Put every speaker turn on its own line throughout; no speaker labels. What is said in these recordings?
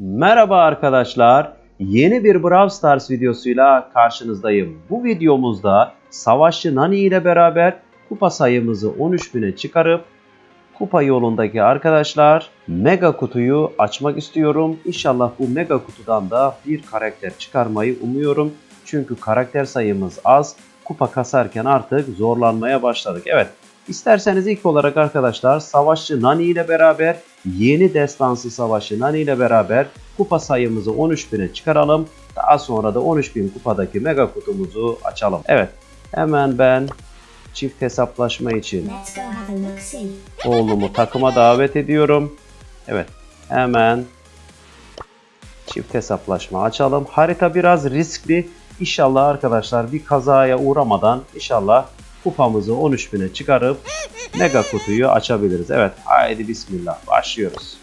Merhaba arkadaşlar. Yeni bir Brawl Stars videosuyla karşınızdayım. Bu videomuzda Savaşçı Nani ile beraber kupa sayımızı 13.000'e çıkarıp kupa yolundaki arkadaşlar mega kutuyu açmak istiyorum. İnşallah bu mega kutudan da bir karakter çıkarmayı umuyorum. Çünkü karakter sayımız az. Kupa kasarken artık zorlanmaya başladık. Evet İsterseniz ilk olarak arkadaşlar Savaşçı Nani ile beraber yeni destansı Savaşçı Nani ile beraber kupa sayımızı 13.000'e çıkaralım. Daha sonra da 13.000 kupadaki mega kutumuzu açalım. Evet hemen ben çift hesaplaşma için oğlumu takıma davet ediyorum. Evet hemen çift hesaplaşma açalım. Harita biraz riskli. İnşallah arkadaşlar bir kazaya uğramadan inşallah kupamızı 13.000'e çıkarıp mega kutuyu açabiliriz. Evet haydi bismillah başlıyoruz.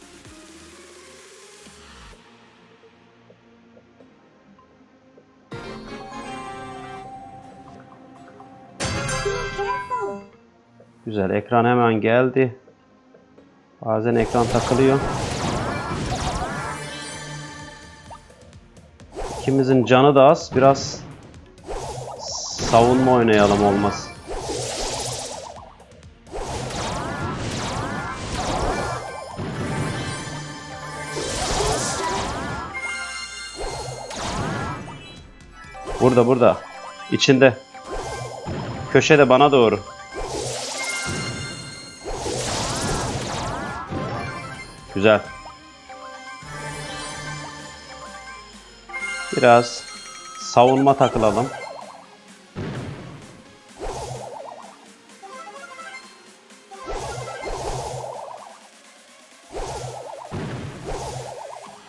Güzel ekran hemen geldi. Bazen ekran takılıyor. İkimizin canı da az. Biraz savunma oynayalım olmaz. Burada burada. İçinde. Köşede bana doğru. Güzel. Biraz savunma takılalım.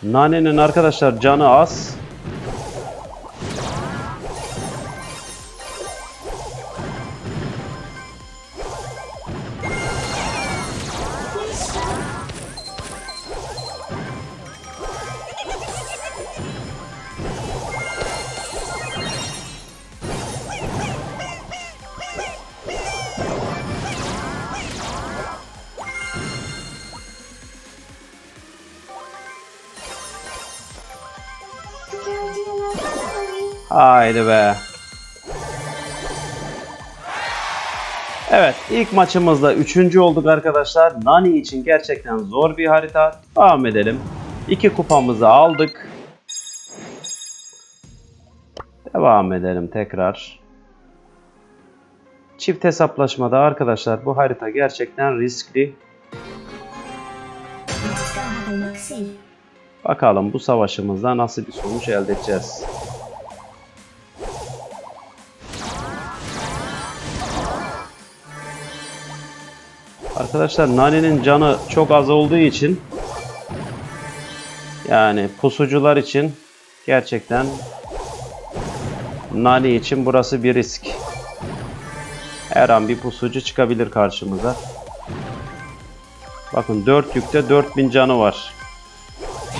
Nane'nin arkadaşlar canı az. Haydi be. Evet ilk maçımızda üçüncü olduk arkadaşlar. Nani için gerçekten zor bir harita. Devam edelim. İki kupamızı aldık. Devam edelim tekrar. Çift hesaplaşmada arkadaşlar bu harita gerçekten riskli. Bakalım bu savaşımızda nasıl bir sonuç elde edeceğiz. Arkadaşlar Nani'nin canı çok az olduğu için yani pusucular için gerçekten Nani için burası bir risk. Her an bir pusucu çıkabilir karşımıza. Bakın 4 yükte 4000 canı var.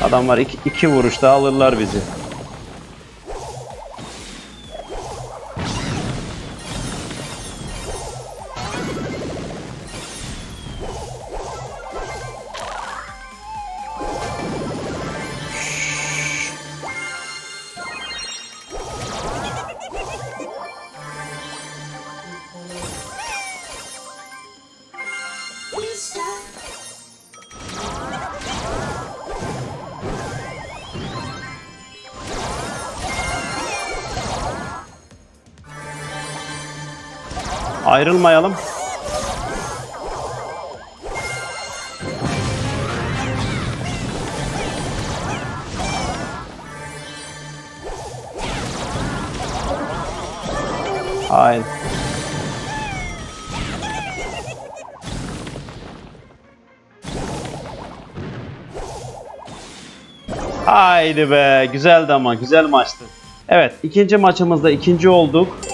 Adamlar iki, iki vuruşta alırlar bizi. Ayrılmayalım. Hayır. Haydi be. Güzeldi ama. Güzel maçtı. Evet. ikinci maçımızda ikinci olduk.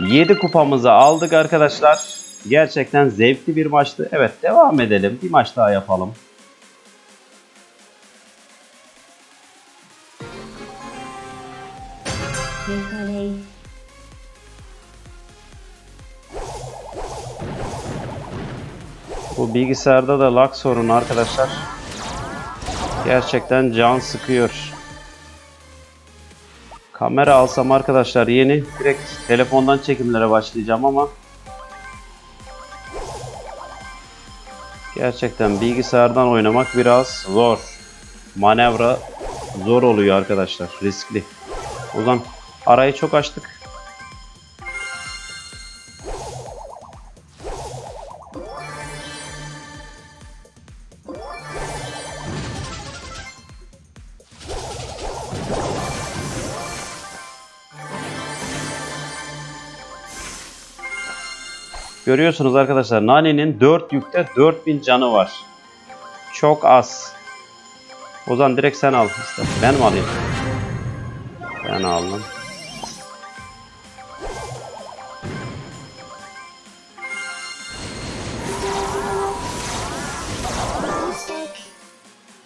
7 kupamızı aldık arkadaşlar. Gerçekten zevkli bir maçtı. Evet devam edelim. Bir maç daha yapalım. Bu bilgisayarda da lag sorunu arkadaşlar. Gerçekten can sıkıyor. Kamera alsam arkadaşlar yeni direkt telefondan çekimlere başlayacağım ama gerçekten bilgisayardan oynamak biraz zor. Manevra zor oluyor arkadaşlar. Riskli. O zaman arayı çok açtık. Görüyorsunuz arkadaşlar Nani'nin 4 yükte 4000 canı var. Çok az. O zaman direkt sen al. istersen. Ben mi alayım? Ben aldım.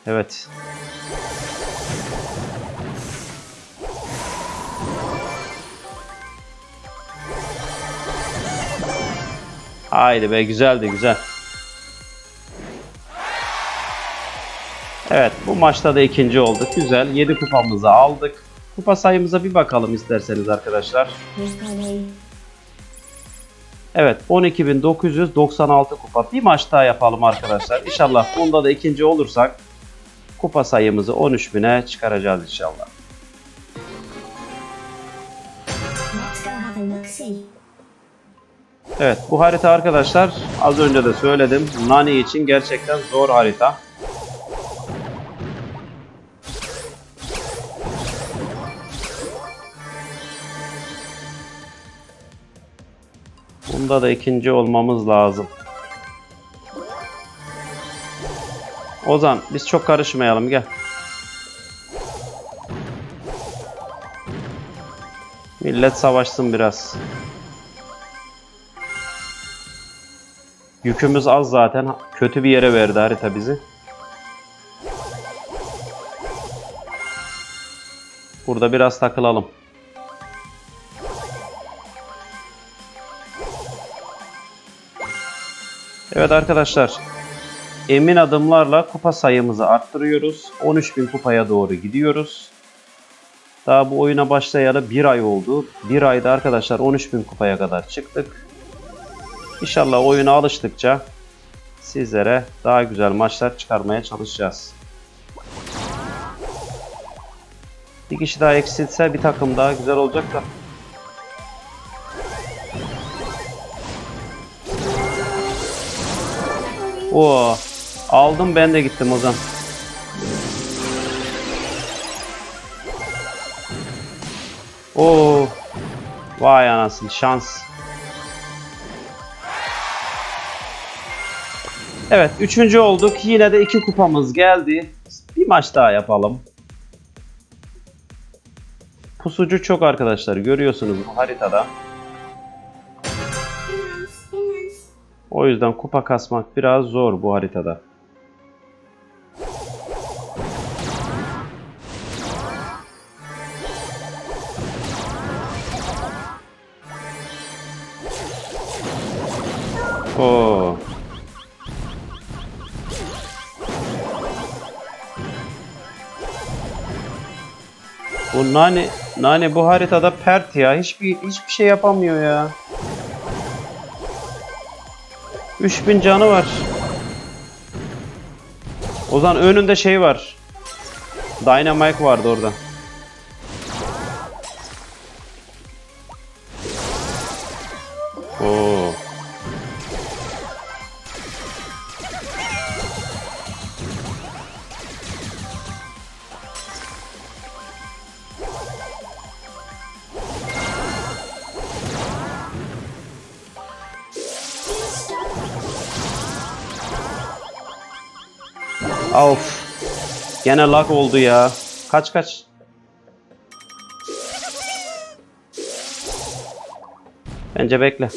Evet. Haydi be güzeldi güzel. Evet bu maçta da ikinci olduk. Güzel 7 kupamızı aldık. Kupa sayımıza bir bakalım isterseniz arkadaşlar. Evet 12.996 kupa. Bir maç daha yapalım arkadaşlar. İnşallah bunda da ikinci olursak kupa sayımızı 13.000'e çıkaracağız inşallah.
Let's a look-see.
Evet bu harita arkadaşlar az önce de söyledim. Nani için gerçekten zor harita. Bunda da ikinci olmamız lazım. Ozan biz çok karışmayalım gel. Millet savaşsın biraz. Yükümüz az zaten. Kötü bir yere verdi harita bizi. Burada biraz takılalım. Evet arkadaşlar. Emin adımlarla kupa sayımızı arttırıyoruz. 13.000 kupaya doğru gidiyoruz. Daha bu oyuna başlayalı bir ay oldu. Bir ayda arkadaşlar 13.000 kupaya kadar çıktık. İnşallah oyuna alıştıkça sizlere daha güzel maçlar çıkarmaya çalışacağız. Bir kişi daha eksilse bir takım daha güzel olacak da. Oo, aldım ben de gittim o zaman. Oo, vay anasını şans. Evet, üçüncü olduk. Yine de iki kupamız geldi. Bir maç daha yapalım. Pusucu çok arkadaşlar. Görüyorsunuz bu haritada. O yüzden kupa kasmak biraz zor bu haritada. Oo. Bu nane nane bu haritada pert ya. Hiçbir hiçbir şey yapamıyor ya. 3000 canı var. Ozan önünde şey var. Dynamite vardı orada. Of. Gene lag oldu ya. Kaç kaç. Bence bekle.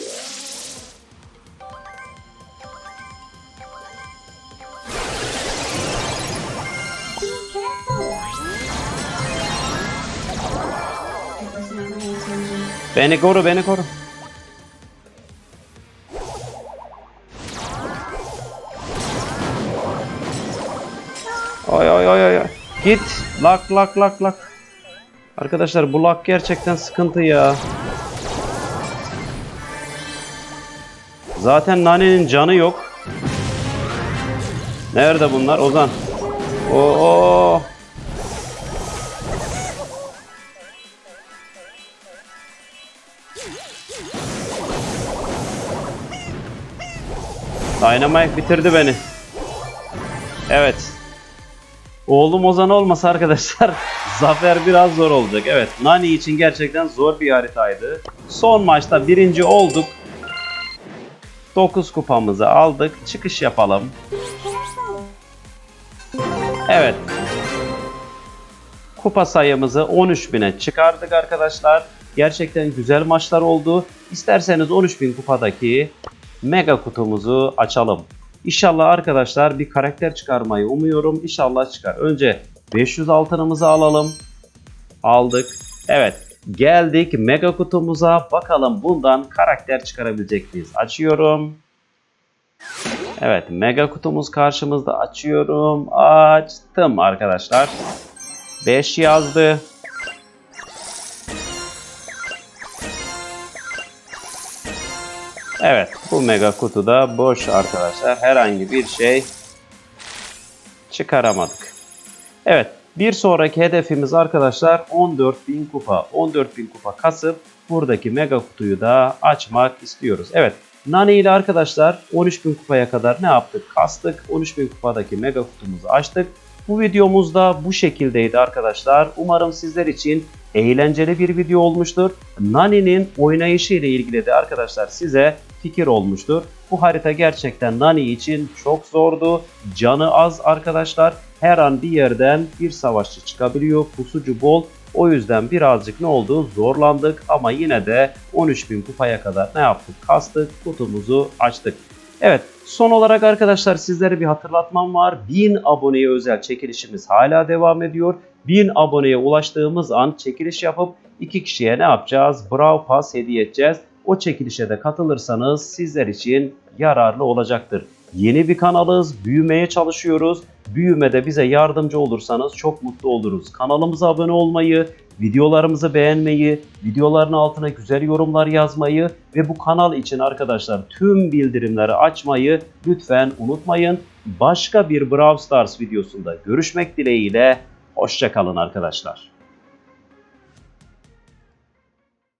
Beni koru, beni koru. Git. Lak lak lak lak. Arkadaşlar bu lak gerçekten sıkıntı ya. Zaten Nani'nin canı yok. Nerede bunlar? Ozan. Oo. Dynamite bitirdi beni. Evet. Oğlum Ozan olmasa arkadaşlar zafer biraz zor olacak. Evet Nani için gerçekten zor bir haritaydı. Son maçta birinci olduk. 9 kupamızı aldık. Çıkış yapalım. Evet. Kupa sayımızı 13.000'e çıkardık arkadaşlar. Gerçekten güzel maçlar oldu. İsterseniz 13.000 kupadaki mega kutumuzu açalım. İnşallah arkadaşlar bir karakter çıkarmayı umuyorum. İnşallah çıkar. Önce 500 altınımızı alalım. Aldık. Evet. Geldik mega kutumuza. Bakalım bundan karakter çıkarabilecek miyiz? Açıyorum. Evet mega kutumuz karşımızda açıyorum. Açtım arkadaşlar. 5 yazdı. Evet bu mega kutuda boş arkadaşlar. Herhangi bir şey çıkaramadık. Evet bir sonraki hedefimiz arkadaşlar 14.000 kupa. 14.000 kupa kasıp buradaki mega kutuyu da açmak istiyoruz. Evet Nani ile arkadaşlar 13.000 kupaya kadar ne yaptık? Kastık. 13.000 kupadaki mega kutumuzu açtık. Bu videomuz da bu şekildeydi arkadaşlar. Umarım sizler için eğlenceli bir video olmuştur. Nani'nin oynayışı ile ilgili de arkadaşlar size fikir olmuştur. Bu harita gerçekten Nani için çok zordu. Canı az arkadaşlar. Her an bir yerden bir savaşçı çıkabiliyor. Pusucu bol. O yüzden birazcık ne oldu? Zorlandık ama yine de 13.000 kupaya kadar ne yaptık? Kastık, kutumuzu açtık. Evet, son olarak arkadaşlar sizlere bir hatırlatmam var. 1000 aboneye özel çekilişimiz hala devam ediyor. 1000 aboneye ulaştığımız an çekiliş yapıp iki kişiye ne yapacağız? Brawl Pass hediye edeceğiz. O çekilişe de katılırsanız sizler için yararlı olacaktır. Yeni bir kanalız, büyümeye çalışıyoruz. Büyümede bize yardımcı olursanız çok mutlu oluruz. Kanalımıza abone olmayı, videolarımızı beğenmeyi, videoların altına güzel yorumlar yazmayı ve bu kanal için arkadaşlar tüm bildirimleri açmayı lütfen unutmayın. Başka bir Brawl Stars videosunda görüşmek dileğiyle. Hoşçakalın arkadaşlar.